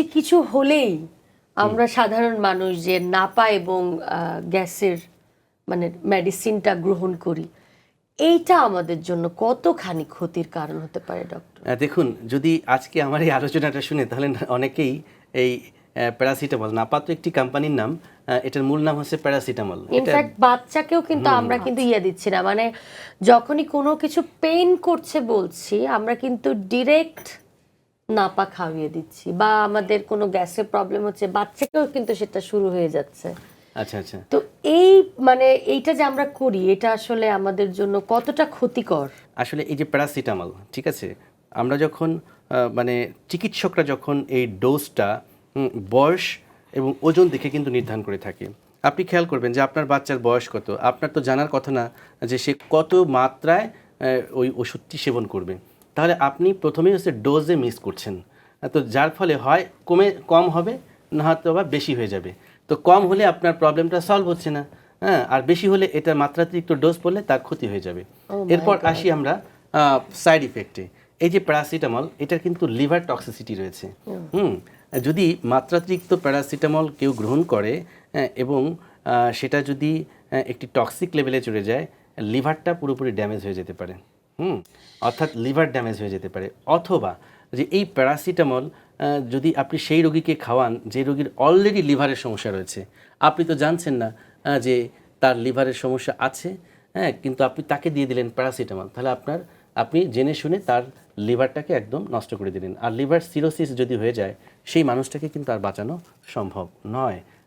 যে কিছু হলেই আমরা সাধারণ মানুষ যে নাপা এবং গ্যাসের মানে মেডিসিনটা গ্রহণ করি এইটা আমাদের জন্য কতখানি ক্ষতির কারণ হতে পারে ডক্টর দেখুন যদি আজকে আমার এই আলোচনাটা শুনে তাহলে অনেকেই এই প্যারাসিটামল নাপা তো একটি কোম্পানির নাম এটার মূল নাম হচ্ছে প্যারাসিটামল এটা ইনফ্যাক্ট বাচ্চাকেও কিন্তু আমরা কিন্তু ইয়ে দিচ্ছি না। মানে যখনই কোনো কিছু পেইন করছে বলছি আমরা কিন্তু ডিরেক্ট নাপা খাওয়িয়ে দিচ্ছি বা আমাদের কোনো গ্যাসের প্রবলেম হচ্ছে বাচ্চাকেও কিন্তু সেটা শুরু হয়ে যাচ্ছে। আচ্ছা আচ্ছা। তো এই মানে এইটা যে আমরা করি এটা আসলে আমাদের জন্য কতটা ক্ষতিকর? আসলে এই যে প্যারাসিটামল ঠিক আছে? আমরা যখন মানে চিকিৎসকরা যখন এই ডোজটা বয়স এবং ওজন দেখে কিন্তু নির্ধারণ করে থাকে। আপনি খেয়াল করবেন যে আপনার বাচ্চার বয়স কত। আপনার তো জানার কথা না যে সে কত মাত্রায় ওই ওষুধটি সেবন করবে। তাহলে আপনি প্রথমেই হচ্ছে ডোজে মিস করছেন। তো যার ফলে হয় কমে কম হবে না হয়তো বা বেশি হয়ে যাবে। তো কম হলে আপনার প্রবলেমটা সলভ হচ্ছে না। হ্যাঁ আর বেশি হলে এটা মাত্রাতিরিক্ত ডোজ পড়লে তার ক্ষতি হয়ে যাবে। এরপর আসি আমরা সাইড ইফেক্টে এই যে প্যারাসিটামল এটার কিন্তু লিভার টক্সিসিটি রয়েছে। হুম যদি মাত্রাতিরিক্ত প্যারাসিটামল কেউ গ্রহণ করে হ্যাঁ, এবং সেটা যদি আহ, একটি টক্সিক লেভেলে চলে যায় লিভারটা পুরোপুরি ড্যামেজ হয়ে যেতে পারে। হুম, অর্থাৎ লিভার ড্যামেজ হয়ে যেতে পারে। অথবা যে এই প্যারাসিটামল যদি আপনি সেই রোগীকে খাওয়ান, যে রোগীর অলরেডি লিভারের সমস্যা রয়েছে, আপনি তো জানছেন না যে তার লিভারের সমস্যা আছে হ্যাঁ কিন্তু আপনি তাকে দিয়ে দিলেন প্যারাসিটামল, তাহলে আপনার, আপনি জেনে শুনে তার লিভারটাকে একদম নষ্ট করে দিলেন। আর লিভার সিরোসিস যদি হয়ে যায়, সেই মানুষটাকে কিন্তু আর বাঁচানো সম্ভব নয়।